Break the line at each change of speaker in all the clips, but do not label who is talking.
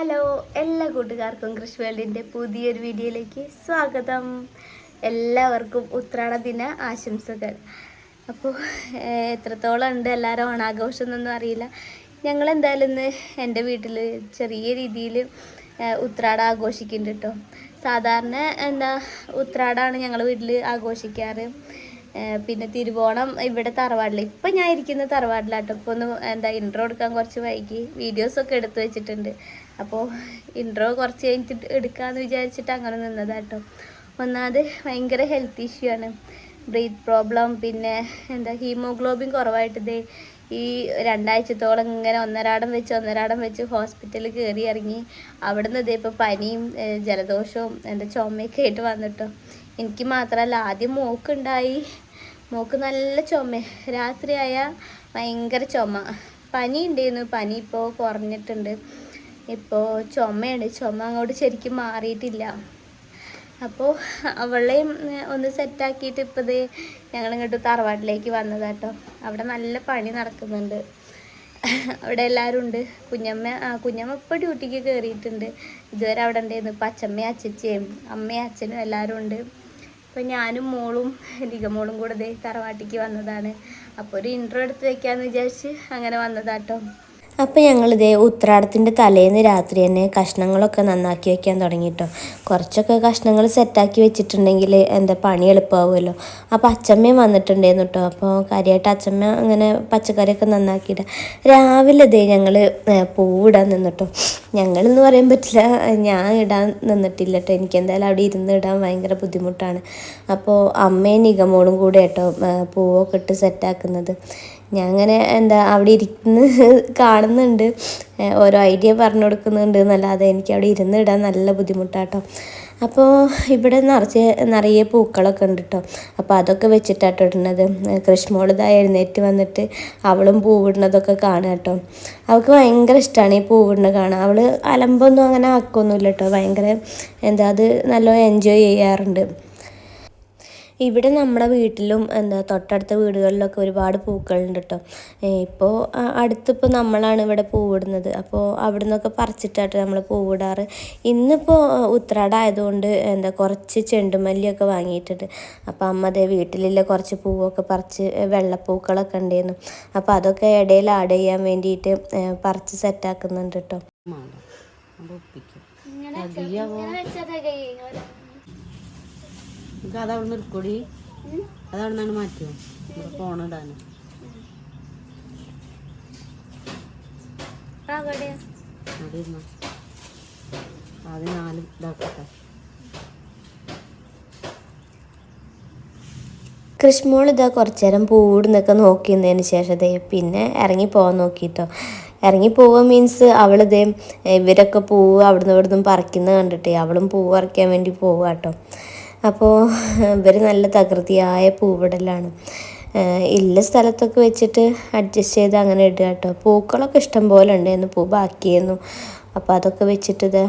Hello എല്ലാ കൂട്ടുകാർക്കും കൃഷി വേൾഡിന്റെ പുതിയൊരു വീഡിയോയിലേക്ക് സ്വാഗതം. എല്ലാവർക്കും ഉത്രാട ദിന ആശംസകൾ. അപ്പോൾ എത്രത്തോളം ഉണ്ട് എല്ലാവരും ഓണാഘോഷം എന്നൊന്നും അറിയില്ല. ഞങ്ങൾ എന്തായാലും ഇന്ന് എന്റെ വീട്ടിൽ ചെറിയ രീതിയിൽ ഉത്രാട ആഘോഷിക്കുന്നുണ്ട് കേട്ടോ. സാധാരണ എന്താ ഉത്രാടാണ് ഞങ്ങൾ വീട്ടിൽ ആഘോഷിക്കാറ്. പിന്നെ തിരുവോണം ഇവിടെ തറവാടിൽ ഇപ്പം ഞാൻ ഇരിക്കുന്ന തറവാടിലാട്ടോ. ഇപ്പോൾ ഒന്ന് എന്താ ഇൻട്രോ എടുക്കാൻ കുറച്ച് വൈകി. വീഡിയോസൊക്കെ എടുത്തു വെച്ചിട്ടുണ്ട്. അപ്പോൾ ഇൻട്രോ കുറച്ച് കഴിഞ്ഞിട്ട് എടുക്കാമെന്ന് വിചാരിച്ചിട്ട് അങ്ങനെ നിന്നതാട്ടോ. ഒന്നാമത് ഭയങ്കര ഹെൽത്ത് ഇഷ്യൂ ആണ്. ബ്രീത്ത് പ്രോബ്ലം പിന്നെ എന്താ ഹീമോഗ്ലോബിൻ കുറവായിട്ട് ഈ രണ്ടാഴ്ചത്തോളം ഇങ്ങനെ ഒന്നരാടം വെച്ച് ഒന്നരാടം വെച്ച് ഹോസ്പിറ്റലിൽ കയറി ഇറങ്ങി. അവിടുന്ന് ഇതേ ഇപ്പോൾ പനിയും ജലദോഷവും എന്താ ചുമയൊക്കെ ആയിട്ട് വന്നിട്ടോ. എനിക്ക് മാത്രമല്ല ആദ്യം മൂക്കുണ്ടായി. മൂക്ക് നല്ല ചുമ. രാത്രിയായ ഭയങ്കര ചുമ. പനി ഉണ്ടായിരുന്നു പനി ഇപ്പോൾ കുറഞ്ഞിട്ടുണ്ട്. ഇപ്പോൾ ചുമയുണ്ട്. ചുമ അങ്ങോട്ട് ശരിക്കും മാറിയിട്ടില്ല. അപ്പോൾ അവളെയും ഒന്ന് സെറ്റാക്കിയിട്ട് ഇപ്പോൾ ഇത് ഞങ്ങളിങ്ങോട്ട് തറവാട്ടിലേക്ക് വന്നതാട്ടോ. അവിടെ നല്ല പണി നടക്കുന്നുണ്ട്. അവിടെ എല്ലാവരും ഉണ്ട്. കുഞ്ഞമ്മ ആ കുഞ്ഞമ്മ ഇപ്പോൾ ഡ്യൂട്ടിക്ക് കയറിയിട്ടുണ്ട് ഇതുവരെ അവിടെ ഉണ്ടായിരുന്നു. ഇപ്പം അച്ഛമ്മയും അച്ചച്ചിയും അമ്മയും അച്ഛനും എല്ലാവരും ഉണ്ട്. ഇപ്പം ഞാനും മോളും ലിഗമോളും കൂടെ ദേ തറവാട്ടിക്ക് വന്നതാണ്. അപ്പോൾ ഒരു ഇൻട്രോ എടുത്ത് വെക്കാമെന്ന് വിചാരിച്ച് അങ്ങനെ വന്നതാട്ടോ.
അപ്പോൾ ഞങ്ങളിതേ ഉത്രാടത്തിന്റെ തലേന്ന് രാത്രി തന്നെ കഷ്ണങ്ങളൊക്കെ നന്നാക്കി വെക്കാൻ തുടങ്ങിയിട്ടോ കുറച്ചൊക്കെ കഷ്ണങ്ങൾ സെറ്റാക്കി വെച്ചിട്ടുണ്ടെങ്കിൽ എന്താ പണി എളുപ്പമാവുമല്ലോ അപ്പോൾ അച്ചമ്മയും വന്നിട്ടുണ്ടായിരുന്നു കേട്ടോ അപ്പോൾ കാര്യമായിട്ട് അച്ചമ്മ അങ്ങനെ പച്ചക്കറിയൊക്കെ നന്നാക്കിയിട്ട് രാവിലെ ഇതേ ഞങ്ങൾ പൂവിടാൻ നിന്നിട്ടോ. ഞങ്ങളെന്ന് പറയാൻ പറ്റില്ല ഞാൻ ഇടാൻ നിന്നിട്ടില്ല കേട്ടോ എനിക്ക് എന്തായാലും അവിടെ ഇരുന്ന് ഇടാൻ ഭയങ്കര ബുദ്ധിമുട്ടാണ്. അപ്പോൾ അമ്മയും നിഗമോളും കൂടെ കേട്ടോ പൂവൊക്കെ ഇട്ട് സെറ്റാക്കുന്നത്. ഞാൻ അങ്ങനെ എന്താ അവിടെ ഇരിക്കുന്ന കാണുന്നുണ്ട്. ഓരോ ഐഡിയ പറഞ്ഞു കൊടുക്കുന്നുണ്ട് എന്നല്ലാതെ എനിക്ക് അവിടെ ഇരുന്ന് ഇടാൻ നല്ല ബുദ്ധിമുട്ടാട്ടോ. അപ്പോൾ ഇവിടെ നിറച്ച് നിറയെ പൂക്കളൊക്കെ ഉണ്ട് കേട്ടോ അപ്പോൾ അതൊക്കെ വെച്ചിട്ടാട്ടോ ഇടുന്നത്. കൃഷ്ണമോളിതായി എഴുന്നേറ്റ് വന്നിട്ട് അവളും പൂവിടുന്നതൊക്കെ കാണുക കേട്ടോ അവൾക്ക് ഭയങ്കര ഇഷ്ടമാണ് ഈ പൂവിടുന്നത് കാണാൻ. അവൾ അലമ്പൊന്നും അങ്ങനെ ആക്കൊന്നുമില്ല കേട്ടോ ഭയങ്കര എന്താ അത് നല്ലോണം എൻജോയ് ചെയ്യാറുണ്ട്. ഇവിടെ നമ്മുടെ വീട്ടിലും എന്താ തൊട്ടടുത്ത വീടുകളിലൊക്കെ ഒരുപാട് പൂക്കളുണ്ട് കേട്ടോ ഇപ്പോൾ അടുത്തിപ്പോൾ നമ്മളാണ് ഇവിടെ പൂവിടുന്നത് അപ്പോൾ അവിടെ നിന്നൊക്കെ പറിച്ചിട്ടാട്ടോ നമ്മൾ പൂവിടാറ് ഇന്നിപ്പോൾ ഉത്രാടായതുകൊണ്ട് എന്താ കുറച്ച് ചെണ്ടുമല്ലിയൊക്കെ വാങ്ങിയിട്ടുണ്ട്. അപ്പോൾ അമ്മ അതേ വീട്ടിലുള്ള കുറച്ച് പൂവൊക്കെ പറിച്ച് വെള്ളപ്പൂക്കളൊക്കെ ഉണ്ടായിരുന്നു അപ്പോൾ അതൊക്കെ ഇടയിൽ ആഡ് ചെയ്യാൻ വേണ്ടിയിട്ട് പറിച്ച് സെറ്റാക്കുന്നുണ്ട് കേട്ടോ.
നമുക്ക് അതവിടെ നിന്ന് എടുക്കൂടി? അതവിടെ നിന്നാണ് മാറ്റുമോ നമ്മുടെ ഫോണിടാന് അവിടെ ഇരുന്നോ? ആദ്യം നാല് ഇതാക്കട്ടെ.
കൃഷ്മോൾ ഇതാ കുറച്ചു നേരം പൂവിടുന്നൊക്കെ നോക്കിയതിന് ശേഷം ദേ പിന്നെ ഇറങ്ങി പോകാൻ നോക്കിട്ടോ. ഇറങ്ങി പോവുക മീൻസ് അവളിതേ ഇവരൊക്കെ പൂവ് അവിടുന്ന് ഇവിടുന്ന് പറിക്കുന്നത് കണ്ടിട്ടേ അവളും പൂവ് പറിക്കാൻ വേണ്ടി പോവുക കേട്ടോ അപ്പോൾ ഇവർ നല്ല തകൃതിയായ പൂവിടലാണ്. ഇല്ല സ്ഥലത്തൊക്കെ വെച്ചിട്ട് അഡ്ജസ്റ്റ് ചെയ്ത് അങ്ങനെ ഇടുക കേട്ടോ. പൂക്കളൊക്കെ ഇഷ്ടം പോലെ ഉണ്ടായിരുന്നു പൂ ബാക്കിയായിരുന്നു അപ്പോൾ അതൊക്കെ വെച്ചിട്ട് ഇത്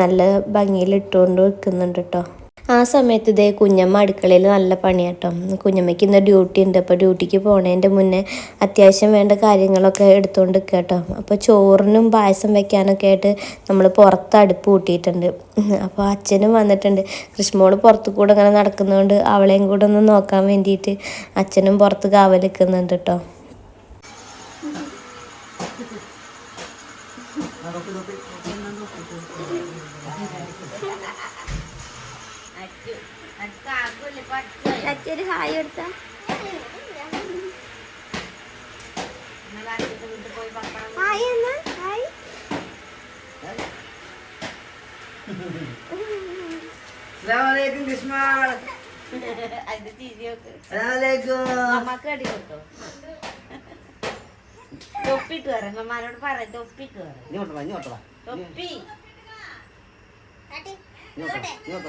നല്ല ഭംഗിയിൽ ഇട്ടുകൊണ്ട് വെക്കുന്നുണ്ട് കേട്ടോ. ആ സമയത്ത് ഇതേ കുഞ്ഞമ്മ അടുക്കളയിൽ നല്ല പണിയാട്ടോ. കുഞ്ഞമ്മയ്ക്ക് ഇന്ന് ഡ്യൂട്ടി ഉണ്ട്. അപ്പോൾ ഡ്യൂട്ടിക്ക് പോണതിന്റെ മുന്നേ അത്യാവശ്യം വേണ്ട കാര്യങ്ങളൊക്കെ എടുത്തുകൊണ്ട് കേട്ടോ അപ്പോൾ ചോറിനും പായസം വെക്കാനൊക്കെ ആയിട്ട് നമ്മൾ പുറത്ത് അടുപ്പ് കൂട്ടിയിട്ടുണ്ട് അപ്പോൾ അച്ഛനും വന്നിട്ടുണ്ട്. കൃഷ്ണമോൾ പുറത്ത് കൂടെ അങ്ങനെ നടക്കുന്നതുകൊണ്ട് അവളെയും കൂടെ ഒന്ന് നോക്കാൻ വേണ്ടിയിട്ട് അച്ഛനും പുറത്ത് കാവൽ നിൽക്കുന്നുണ്ട് കേട്ടോ
ഒരു ഹായ് എടുത്താ ഹായ് എന്നാ? ഹായ്.
അസ്സലാമലൈക്കും കൃഷ്ണ
അതിന്റെ ചിരിയൊക്കെ അമ്മയ്ക്ക് അടി കൊടുത്തോ? തൊപ്പിട്ട് വരാം. അമ്മമാരോട് പറയാം തൊപ്പിട്ട് വരാം. തൊപ്പി.
ഇങ്ങോട്ട് ഇങ്ങോട്ട്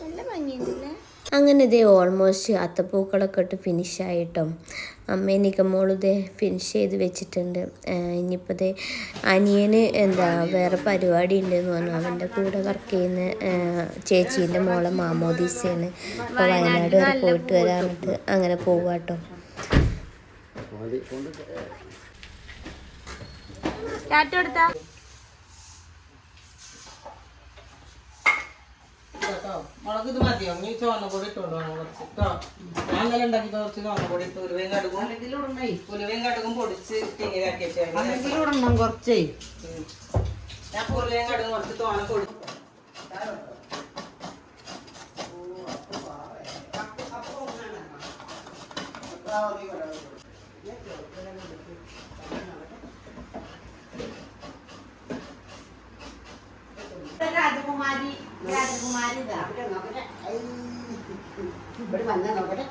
നല്ല ഭംഗിയുണ്ടല്ലേ?
അങ്ങനെ ഇതേ ഓൾമോസ്റ്റ് അത്തപ്പൂക്കളൊക്കെ ഇട്ട് ഫിനിഷ് ആയിട്ടോ. അമ്മ നിക്കമോൾ ഇതേ ഫിനിഷ് ചെയ്ത് വെച്ചിട്ടുണ്ട്. ഇനിയിപ്പോൾ ഇതേ അനിയന് എന്താ വേറെ പരിപാടി ഉണ്ടെന്ന് പറഞ്ഞു. അവന്റെ കൂടെ വർക്ക് ചെയ്യുന്ന ചേച്ചീന്റെ മോളെ മാമോദീസയാണ്. അപ്പോൾ വയനാട് വരെ പോയിട്ട് വരാനിട്ട് അങ്ങനെ പോവാട്ടോ.
ടാറ്റ കൊടുത്താ
കേട്ടോ മുളക് ഇത് മതിയോ നീ ചുവന്ന ഇട്ടുണ്ടോ കുറച്ച്. കേട്ടോ ഞാൻ ഇന്നലെ ഉണ്ടാക്കി കുറച്ച് ചുവന്ന പൊടി ഇട്ട്. ഉലുവയും കടുകും. ഉലുവയും കടുകും പൊടിച്ച് തിങ്ങിലാക്കി വെച്ചാൽ
കുറച്ചേ.
ഞാൻ ഉലുവയും കടുകും കുറച്ച് തോന പൊടി
രാജകുമാരി രാജകുമാരി ഇതാ ഇവിടെ വന്ന നോക്കട്ടെ.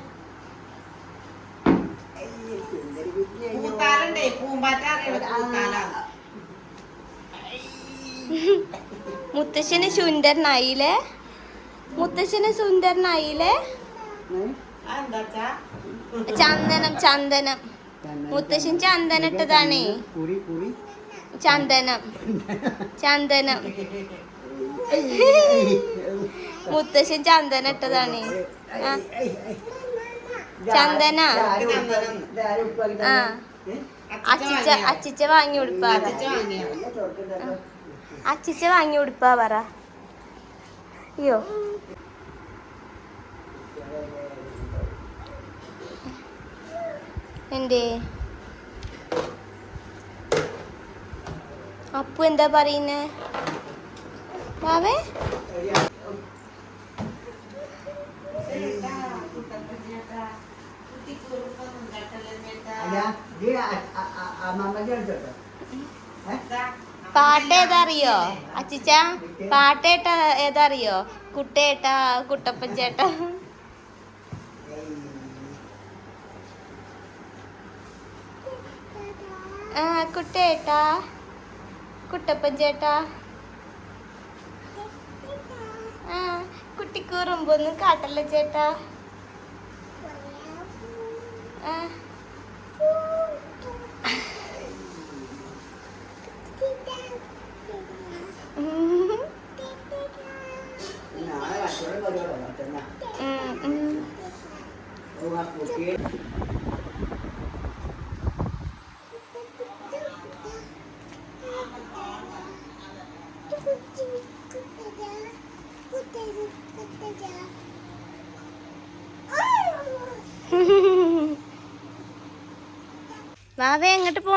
പൂത്താലുണ്ടേ പൂമ്പാറ്റ അറിയണത് പൂത്താലാണ്.
മുത്തശ്ശന് സുന്ദരനായില്ലേ? മുത്തശ്ശന് സുന്ദരനായില്ലേ? ചന്ദനം ചന്ദനം. മുത്തശ്ശൻ ചന്ദനം. ഇട്ടതാണേ ചന്ദനം. ചന്ദനം. മുത്തശ്ശൻ ചന്ദന ഇട്ടതാണ്. ചന്ദന. ആ. അച്ചിച്ച അച്ചിച്ച വാങ്ങി ഉടുപ്പാ അച്ചിച്ച വാങ്ങി ഉടുപ്പാ പറ. അയ്യോ. എന്തേ? അപ്പു എന്താ പറയുന്നേ? വാവേ? പാട്ട് ഏതാ അറിയോ അച്ചിച്ച പാട്ടേട്ട ഏതാ അറിയോ കുട്ടേട്ട കുട്ടപ്പൻ ചേട്ട കുട്ടേട്ട കുട്ടപ്പൻ ചേട്ട കുട്ടിക്കൂറുമ്പൊന്നും കാട്ടല്ല ചേട്ടാ. ആ.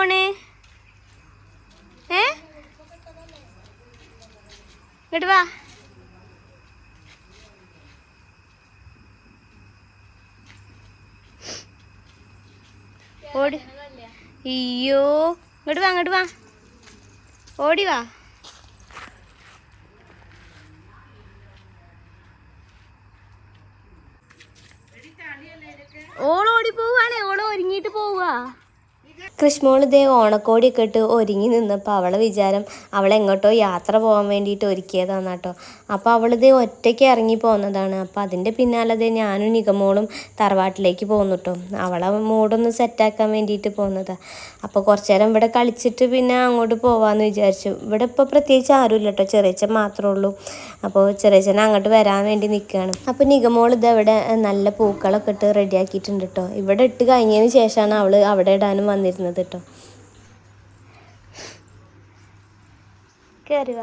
പോണേ? ഏ? ഇങ്ങോട്ട് വാ. ഓടി. അയ്യോ. ഇങ്ങോട്ട് വാ ഇങ്ങോട്ട് വാ. ഓടി വാ. ഓളോടി പോവാണേ. ഓളോ ഒരുങ്ങിയിട്ട് പോവാ.
കൃഷ്ണമോൾ ഇതേ ഓണക്കോടിയൊക്കെ ഇട്ട് ഒരുങ്ങി നിന്നപ്പോൾ അവളെ വിചാരം അവളെങ്ങോട്ടോ യാത്ര പോകാൻ വേണ്ടിയിട്ട് ഒരുക്കിയതാണ് കേട്ടോ അപ്പോൾ അവളിതേ ഒറ്റയ്ക്ക് ഇറങ്ങി പോകുന്നതാണ്. അപ്പോൾ അതിന്റെ പിന്നാലെ ഞാനും നിഗമോളും തറവാട്ടിലേക്ക് പോകുന്നു കേട്ടോ. അവളെ മൂടൊന്ന് സെറ്റാക്കാൻ വേണ്ടിയിട്ട് പോകുന്നതാണ് അപ്പോൾ കുറച്ച് നേരം ഇവിടെ കളിച്ചിട്ട് പിന്നെ അങ്ങോട്ട് പോവാമെന്ന് വിചാരിച്ചു. ഇവിടെ ഇപ്പോൾ പ്രത്യേകിച്ച് ആരുമില്ല കേട്ടോ. ചെറിയച്ചൻ മാത്രമേ ഉള്ളൂ. അപ്പോൾ ചെറിയച്ചൻ അങ്ങോട്ട് വരാൻ വേണ്ടി നിൽക്കുകയാണ്. അപ്പോൾ നിഗമോൾ ഇത് ഇവിടെ നല്ല പൂക്കളൊക്കെ ഇട്ട് റെഡിയാക്കിയിട്ടുണ്ട് കേട്ടോ. ഇവിടെ ഇട്ട് കഴിഞ്ഞതിന് ശേഷമാണ് അവൾ അവിടെ ഇടാനും വന്നിരുന്നത്. കേട്ടോ.
കയറി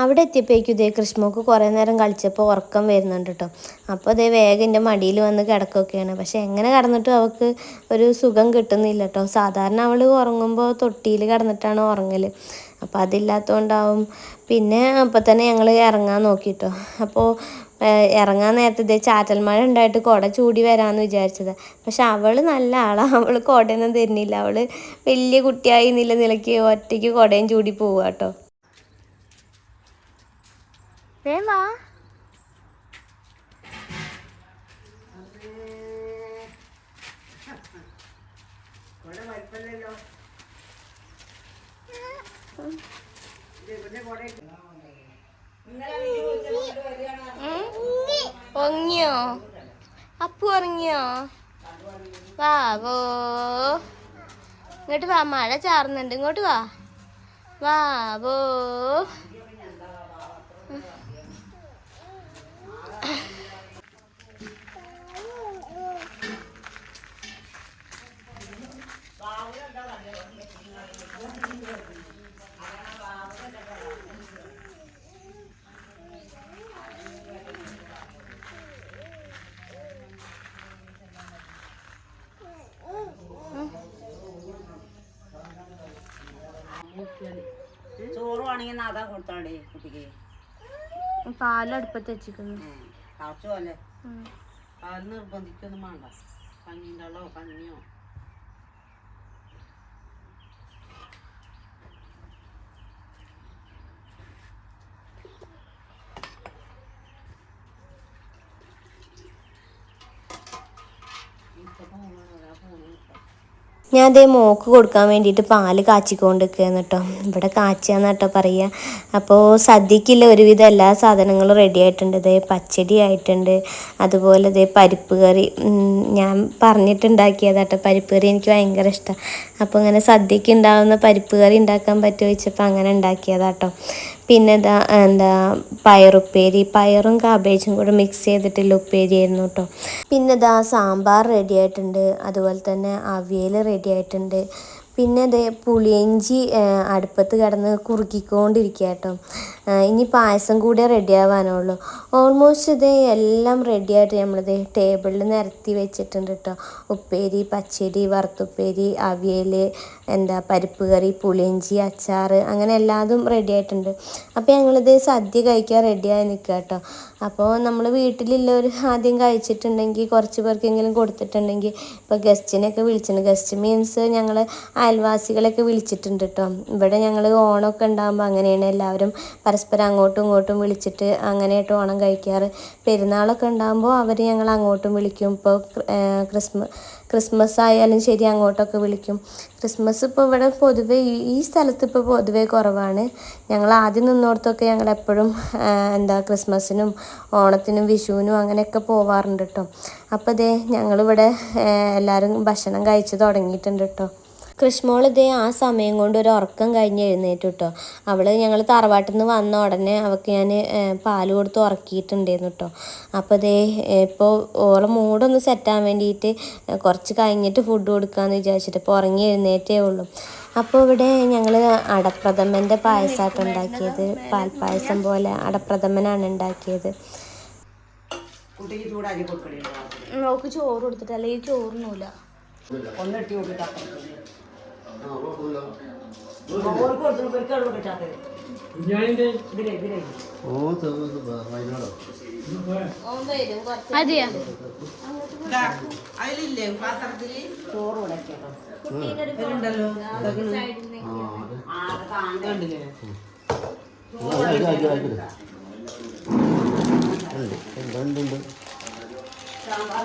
അവിടെ എത്തിയപ്പോഴേക്കും ഇതേ കൃഷ്ണമോക്ക് കുറേ നേരം കളിച്ചപ്പോൾ ഉറക്കം വരുന്നുണ്ട് കേട്ടോ. അപ്പോൾ അതേ വേഗം എന്റെ മടിയിൽ വന്ന് കിടക്കുകയൊക്കെയാണ്. പക്ഷെ എങ്ങനെ കിടന്നിട്ടും അവൾക്ക് ഒരു സുഖം കിട്ടുന്നില്ല കേട്ടോ. സാധാരണ അവൾ ഉറങ്ങുമ്പോൾ തൊട്ടിയിൽ കിടന്നിട്ടാണ് ഉറങ്ങൽ അപ്പോൾ അതില്ലാത്തതുകൊണ്ടാവും. പിന്നെ അപ്പോൾ തന്നെ ഞങ്ങൾ ഇറങ്ങാൻ നോക്കിയിട്ടോ അപ്പോൾ ഇറങ്ങാൻ നേരത്തെ ഇതേ ചാറ്റൽ മഴ ഉണ്ടായിട്ട് കുട ചൂടി വരാമെന്ന് വിചാരിച്ചത്. പക്ഷെ അവൾ നല്ല ആളാണ് അവൾ കുടയൊന്നും തരുന്നില്ല. അവൾ വലിയ കുട്ടിയായി നില നിലയ്ക്ക് ഒറ്റയ്ക്ക് കുടയും ചൂടി പോവുക കേട്ടോ.
നിങ്ങളെ ഉറങ്ങിയോ? അപ്പു ഉറങ്ങിയോ? വാവോ ഇങ്ങോട്ട് വാ മഴ ചാറുന്നുണ്ട്. ഇങ്ങോട്ട് വാ. വാവോ
ചോറ് വേണമെങ്കിൽ നാദാ കൊടുത്താണ്ടേ കുട്ടിക്ക്.
പാലടുപ്പത്ത് വെച്ചിരിക്കുന്നു.
പോലെ പാൽ നിർബന്ധിക്കൊന്നും വേണ്ട. കഞ്ഞിണ്ടോ കഞ്ഞിയോ. ഇപ്പൊ പോകണം പോകണം
ഞാൻ അതേ മോക്ക് കൊടുക്കാൻ വേണ്ടിയിട്ട് പാൽ കാച്ചിക്കൊണ്ട് നിൽക്കുകയാണ് കേട്ടോ. ഇവിടെ കാച്ചാന്ന് കേട്ടോ പറയുക. അപ്പോൾ സദ്യക്കില്ല ഒരുവിധം എല്ലാ സാധനങ്ങളും റെഡി ആയിട്ടുണ്ട്. ഇതേ പച്ചടി ആയിട്ടുണ്ട്. അതുപോലെ ഇതേ പരിപ്പ് കറി. ഞാൻ പറഞ്ഞിട്ടുണ്ടാക്കിയതാട്ടോ പരിപ്പ് കറി എനിക്ക് ഭയങ്കര ഇഷ്ടമാണ് അപ്പോൾ ഇങ്ങനെ സദ്യക്ക് ഉണ്ടാകുന്ന പരിപ്പ് കറി ഉണ്ടാക്കാൻ പറ്റുമോ ചോദിച്ചപ്പോൾ അങ്ങനെ ഉണ്ടാക്കിയതാട്ടോ പിന്നെ ഇതാ എന്താ പയറുപ്പേരി പയറും കാബേജും കൂടെ മിക്സ് ചെയ്തിട്ടുള്ള ഉപ്പേരി ആയിരുന്നു കേട്ടോ. പിന്നെ ഇതാ സാമ്പാർ റെഡി ആയിട്ടുണ്ട്. അതുപോലെ തന്നെ അവിയൽ റെഡി ആയിട്ടുണ്ട്. പിന്നെ അതേ പുളിയിഞ്ചി അടുപ്പത്ത് കിടന്ന് കുറുക്കിക്കൊണ്ടിരിക്കുക കേട്ടോ ഇനി പായസം കൂടെ റെഡി ആവാനുള്ളൂ. ഓൾമോസ്റ്റ് ഇത് എല്ലാം റെഡി ആയിട്ട് നമ്മളിത് ടേബിളിൽ നിരത്തി വെച്ചിട്ടുണ്ട് കേട്ടോ ഉപ്പേരി പച്ചരി വറുത്തുപ്പേരി അവിയൽ എന്താ പരിപ്പ് കറി പുളിയിഞ്ചി അച്ചാർ അങ്ങനെ എല്ലാതും റെഡി ആയിട്ടുണ്ട്. അപ്പോൾ ഞങ്ങളിത് സദ്യ കഴിക്കാൻ റെഡിയായി നിൽക്കുക കേട്ടോ അപ്പോൾ നമ്മൾ വീട്ടിലുള്ളവർ ആദ്യം കഴിച്ചിട്ടുണ്ടെങ്കിൽ കുറച്ച് പേർക്കെങ്കിലും കൊടുത്തിട്ടുണ്ടെങ്കിൽ ഇപ്പോൾ ഗസ്റ്റിനെയൊക്കെ വിളിച്ചിട്ടുണ്ട് ഗസ്റ്റ് മീൻസ് ഞങ്ങൾ അയൽവാസികളെയൊക്കെ വിളിച്ചിട്ടുണ്ട് കേട്ടോ ഇവിടെ ഞങ്ങൾ ഓണമൊക്കെ ഉണ്ടാകുമ്പോൾ അങ്ങനെയാണ് എല്ലാവരും പരസ്പരം അങ്ങോട്ടും ഇങ്ങോട്ടും വിളിച്ചിട്ട് അങ്ങനെയായിട്ട് ഓണം കഴിക്കാറ്. പെരുന്നാളൊക്കെ ഉണ്ടാകുമ്പോൾ അവർ ഞങ്ങൾ അങ്ങോട്ടും വിളിക്കും. ഇപ്പോൾ ക്രിസ്മസ് ക്രിസ്മസ് ആയാലും ശരി അങ്ങോട്ടൊക്കെ വിളിക്കും. ക്രിസ്മസ് ഇപ്പോൾ ഇവിടെ പൊതുവേ ഈ- ഈ സ്ഥലത്ത് ഇപ്പോൾ പൊതുവേ കുറവാണ്. ഞങ്ങൾ ആദ്യം നിന്നോടത്തൊക്കെ ഞങ്ങൾ എപ്പോഴും എന്താ ക്രിസ്മസിനും ഓണത്തിനും വിഷുവിനും അങ്ങനെയൊക്കെ പോവാറുണ്ട് കേട്ടോ അപ്പോൾ ഇതേ ഞങ്ങളിവിടെ എല്ലാവരും ഭക്ഷണം കഴിച്ച് തുടങ്ങിയിട്ടുണ്ട് കേട്ടോ കൃഷ്മോൾ ഇതേ ആ സമയം കൊണ്ട് ഒരു ഉറക്കം കഴിഞ്ഞ് എഴുന്നേറ്റു കേട്ടോ അവൾ ഞങ്ങൾ തറവാട്ടിൽ നിന്ന് വന്ന ഉടനെ അവൾക്ക് ഞാൻ പാൽ കൊടുത്ത് ഉറക്കിയിട്ടുണ്ടായിരുന്നു കേട്ടോ അപ്പോൾ ഇതേ ഇപ്പോൾ ഓളെ മൂടൊന്ന് സെറ്റാൻ വേണ്ടിയിട്ട് കുറച്ച് കഴിഞ്ഞിട്ട് ഫുഡ് കൊടുക്കാമെന്ന് വിചാരിച്ചിട്ട് ഇപ്പോൾ ഉറങ്ങി എഴുന്നേറ്റേ ഉള്ളൂ. അപ്പോൾ ഇവിടെ ഞങ്ങൾ അടപ്രഥമന്റെ പായസമായിട്ട് ഉണ്ടാക്കിയത് പാൽപ്പായസം പോലെ അടപ്രഥമനാണ് ഉണ്ടാക്കിയത്.
നോക്ക് ചോറ് കൊടുത്തിട്ട് ഈ ചോറിനൂല
ഒന്ന് ഇട്ടി
അതെയാ.
അതിലില്ലേ പാത്രത്തിൽ?
ചോറ് ഉടക്കിട്ടോ
ഉണ്ടല്ലോ? കണ്ടില്ലേ
സാമ്പാർ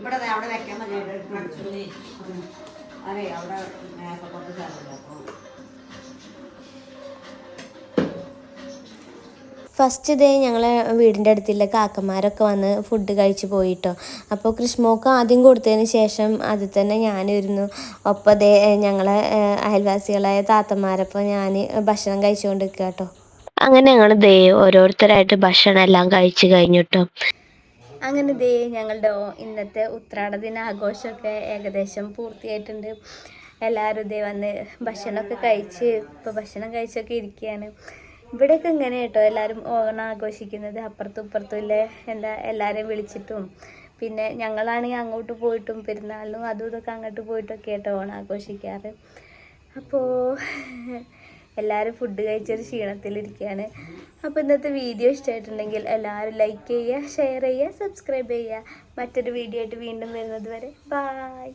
ഇവിടെ അവിടെ വെക്കാൻ അതെ അവിടെ മേശപ്പുറത്ത് സ്ഥലമില്ല
ഫസ്റ്റ് ഇതേ ഞങ്ങളെ വീടിന്റെ അടുത്തുള്ള കാക്കന്മാരൊക്കെ വന്ന് ഫുഡ് കഴിച്ച് പോയിട്ടോ. അപ്പോൾ ക്രിസ്മോക്ക് ആദ്യം കൊടുത്തതിന് ശേഷം അതിൽ തന്നെ ഞാനിരുന്നു. ഒപ്പം അതേ ഞങ്ങളെ അയൽവാസികളായ താത്തമാരപ്പോൾ ഞാൻ ഭക്ഷണം കഴിച്ചുകൊണ്ട് നിൽക്കുക കേട്ടോ അങ്ങനെ ഞങ്ങൾ ദേ ഓരോരുത്തരായിട്ട് ഭക്ഷണം എല്ലാം കഴിച്ചു കഴിഞ്ഞു കേട്ടോ
അങ്ങനെ ദേ ഞങ്ങളുടെ ഇന്നത്തെ ഉത്രാട ദിന ആഘോഷമൊക്കെ ഏകദേശം പൂർത്തിയായിട്ടുണ്ട്. എല്ലാവരും ഇതേ വന്ന് ഭക്ഷണമൊക്കെ കഴിച്ച് ഇപ്പോൾ ഭക്ഷണം കഴിച്ചൊക്കെ ഇരിക്കുകയാണ്. ഇവിടെയൊക്കെ ഇങ്ങനെ കേട്ടോ. എല്ലാവരും ഓണം ആഘോഷിക്കുന്നത് അപ്പുറത്തും ഇപ്പുറത്തും ഇല്ലേ? എന്താ? എല്ലാവരെയും വിളിച്ചിട്ടും. പിന്നെ ഞങ്ങളാണെങ്കിൽ അങ്ങോട്ട് പോയിട്ടും പെരുന്നാളിനും അതും ഇതൊക്കെ അങ്ങോട്ട് പോയിട്ടൊക്കെ കേട്ടോ ഓണം ആഘോഷിക്കാറ്. അപ്പോൾ എല്ലാവരും ഫുഡ് കഴിച്ചൊരു ക്ഷീണത്തിലിരിക്കുകയാണ്. അപ്പോൾ ഇന്നത്തെ വീഡിയോ ഇഷ്ടമായിട്ടുണ്ടെങ്കിൽ എല്ലാവരും ലൈക്ക് ചെയ്യുക ഷെയർ ചെയ്യുക സബ്സ്ക്രൈബ് ചെയ്യുക. മറ്റൊരു വീഡിയോ ആയിട്ട് വീണ്ടും വരുന്നത് വരെ. ബായ്